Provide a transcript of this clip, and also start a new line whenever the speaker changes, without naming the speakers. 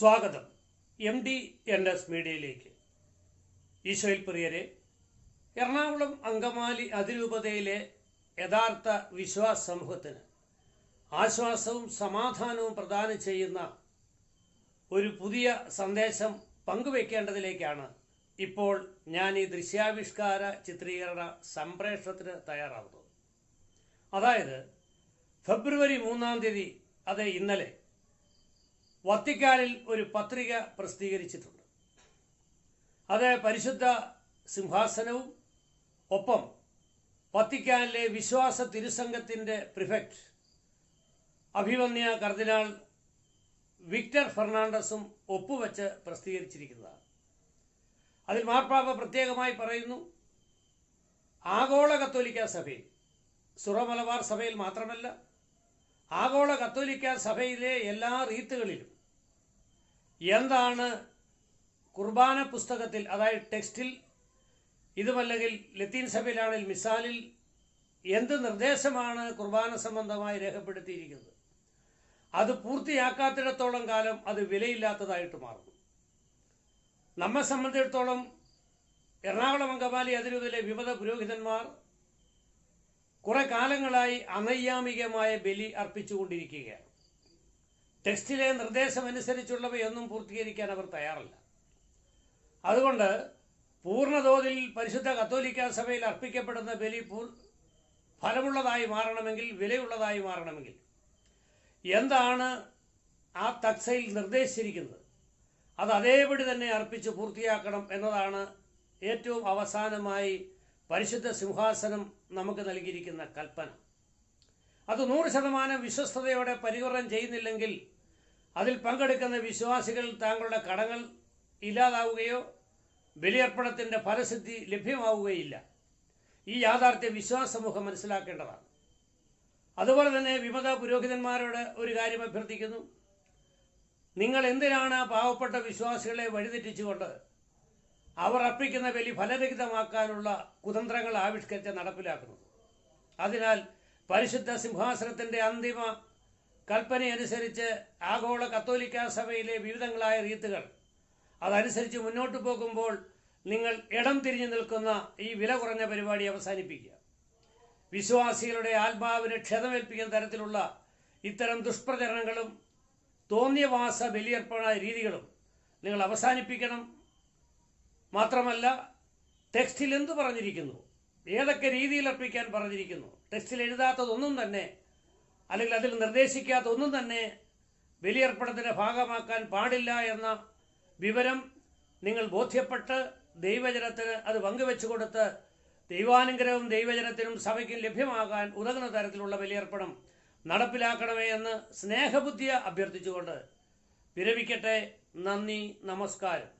സ്വാഗതം. M D N S മീഡിയയിലേക്ക്. ഈശോയിൽ പ്രിയരെ എറണാകുളം അങ്കമാലി അതിരൂപതയിലെ യഥാർത്ഥ വിശ്വാസ സമൂഹത്തിന് ആശ്വാസവും സമാധാനവും പ്രദാനം ചെയ്യുന്ന ഒരു പുതിയ സന്ദേശം പങ്കുവയ്ക്കേണ്ടതിലേക്കാണ് ഇപ്പോൾ ഞാൻ ഈ ദൃശ്യാവിഷ്കാര ചിത്രീകരണ സംപ്രേഷണത്തിന് തയ്യാറാവുന്നത്. അതായത് ഫെബ്രുവരി മൂന്നാം തീയതി അത് ഇന്നലെ വത്തിക്കാനിൽ ഒരു പത്രിക പ്രസിദ്ധീകരിച്ചിട്ടുണ്ട്. അത് പരിശുദ്ധ സിംഹാസനവും ഒപ്പം വത്തിക്കാനിലെ വിശ്വാസ തിരുസംഘത്തിന്റെ പ്രിഫക്റ്റ് അഭിവന്യ കർദിനാൾ വിക്ടർ ഫെർണാണ്ടസും ഒപ്പുവെച്ച് പ്രസിദ്ധീകരിച്ചിരിക്കുന്നതാണ്. അതിൽ മാർപ്പാപ്പ പ്രത്യേകമായി പറയുന്നു ആഗോള കത്തോലിക്ക സഭയിൽ സുറമലബാർ സഭയിൽ മാത്രമല്ല ആഗോള കത്തോലിക്ക സഭയിലെ എല്ലാ റീത്തുകളിലും എന്താണ് കുർബാന പുസ്തകത്തിൽ അതായത് ടെക്സ്റ്റിൽ ഇതുമല്ലെങ്കിൽ ലത്തീൻ സഭയിലാണെങ്കിൽ മിസാലിൽ എന്ത് നിർദ്ദേശമാണ് കുർബാന സംബന്ധമായി രേഖപ്പെടുത്തിയിരിക്കുന്നത്? അത് പൂർത്തിയാക്കാത്തിടത്തോളം കാലം അത് വിലയില്ലാത്തതായിട്ട് മാറുന്നു. നമ്മെ സംബന്ധിച്ചിടത്തോളം എറണാകുളം അങ്കമാലി അതിരൂപയിലെ വിമത പുരോഹിതന്മാർ കുറെ കാലങ്ങളായി അനൈയാമികമായ ബലി അർപ്പിച്ചുകൊണ്ടിരിക്കുകയാണ്. ടെക്സ്റ്റിലെ നിർദ്ദേശമനുസരിച്ചുള്ളവയൊന്നും പൂർത്തീകരിക്കാൻ അവർ തയ്യാറല്ല. അതുകൊണ്ട് പൂർണതോതിൽ പരിശുദ്ധ കത്തോലിക്ക സഭയിൽ അർപ്പിക്കപ്പെടുന്ന ബലി ഫലമുള്ളതായി മാറണമെങ്കിൽ വിലയുള്ളതായി മാറണമെങ്കിൽ എന്താണ് ആ തക്സയിൽ നിർദ്ദേശിച്ചിരിക്കുന്നത്? അത് അതേപടി തന്നെ അർപ്പിച്ച് പൂർത്തിയാക്കണം എന്നതാണ് ഏറ്റവും അവസാനമായി പരിശുദ്ധ സിംഹാസനം നമുക്ക് നൽകിയിരിക്കുന്ന കൽപ്പന. അത് നൂറ് ശതമാനം വിശ്വസ്തയോടെ പരിവർത്തനം ചെയ്യുന്നില്ലെങ്കിൽ അതിൽ പങ്കെടുക്കുന്ന വിശ്വാസികൾ താങ്കളുടെ കടങ്ങൾ ഇല്ലാതാവുകയോ ബലിയർപ്പണത്തിന്റെ ഫലസിദ്ധി ലഭ്യമാവുകയില്ല. ഈ യാഥാർത്ഥ്യം വിശ്വാസ സമൂഹം മനസ്സിലാക്കേണ്ടതാണ്. അതുപോലെ തന്നെ വിമത പുരോഹിതന്മാരോട് ഒരു കാര്യം അഭ്യർത്ഥിക്കുന്നു. നിങ്ങൾ എന്തിനാണ് പാവപ്പെട്ട വിശ്വാസികളെ വഴിതെറ്റിച്ചുകൊണ്ട് അവർ അർപ്പിക്കുന്ന ബലി ഫലരഹിതമാക്കാനുള്ള കുതന്ത്രങ്ങൾ ആവിഷ്കരിച്ച് നടപ്പിലാക്കുന്നത് അതിനാൽ പരിശുദ്ധ സിംഹാസനത്തിന്റെ അന്തിമ കൽപ്പനയനുസരിച്ച് ആഗോള കത്തോലിക്ക സഭയിലെ വിവിധങ്ങളായ റീത്തുകൾ അതനുസരിച്ച് മുന്നോട്ട് പോകുമ്പോൾ നിങ്ങൾ ഇടം തിരിഞ്ഞു നിൽക്കുന്ന ഈ വില കുറഞ്ഞ പരിപാടി അവസാനിപ്പിക്കുക. വിശ്വാസികളുടെ ആത്മാവിന് ക്ഷതമേൽപ്പിക്കുന്ന തരത്തിലുള്ള ഇത്തരം ദുഷ്പ്രചരണങ്ങളും തോന്നിയവാസ ബലിയർപ്പണ രീതികളും നിങ്ങൾ അവസാനിപ്പിക്കണം. മാത്രമല്ല ടെക്സ്റ്റിൽ എന്ത് പറഞ്ഞിരിക്കുന്നു? ഏതൊക്കെ രീതിയിൽ അർപ്പിക്കാൻ പറഞ്ഞിരിക്കുന്നു? ടെക്സ്റ്റിൽ എഴുതാത്തതൊന്നും തന്നെ അല്ലെങ്കിൽ അതിൽ നിർദ്ദേശിക്കാത്ത ഒന്നും തന്നെ ബലിയർപ്പണത്തിന്റെ ഭാഗമാക്കാൻ പാടില്ല എന്ന വിവരം നിങ്ങൾ ബോധ്യപ്പെട്ട് ദൈവജനത്തിന് അത് പങ്കുവെച്ചു കൊടുത്ത് ദൈവാനുഗ്രഹവും ദൈവജനത്തിനും സഭയ്ക്കും ലഭ്യമാകാൻ ഉതകുന്ന തരത്തിലുള്ള ബലിയർപ്പണം നടപ്പിലാക്കണമേ എന്ന് സ്നേഹബുദ്ധിയെ അഭ്യർത്ഥിച്ചുകൊണ്ട് വിരമിക്കട്ടെ. നന്ദി നമസ്കാരം.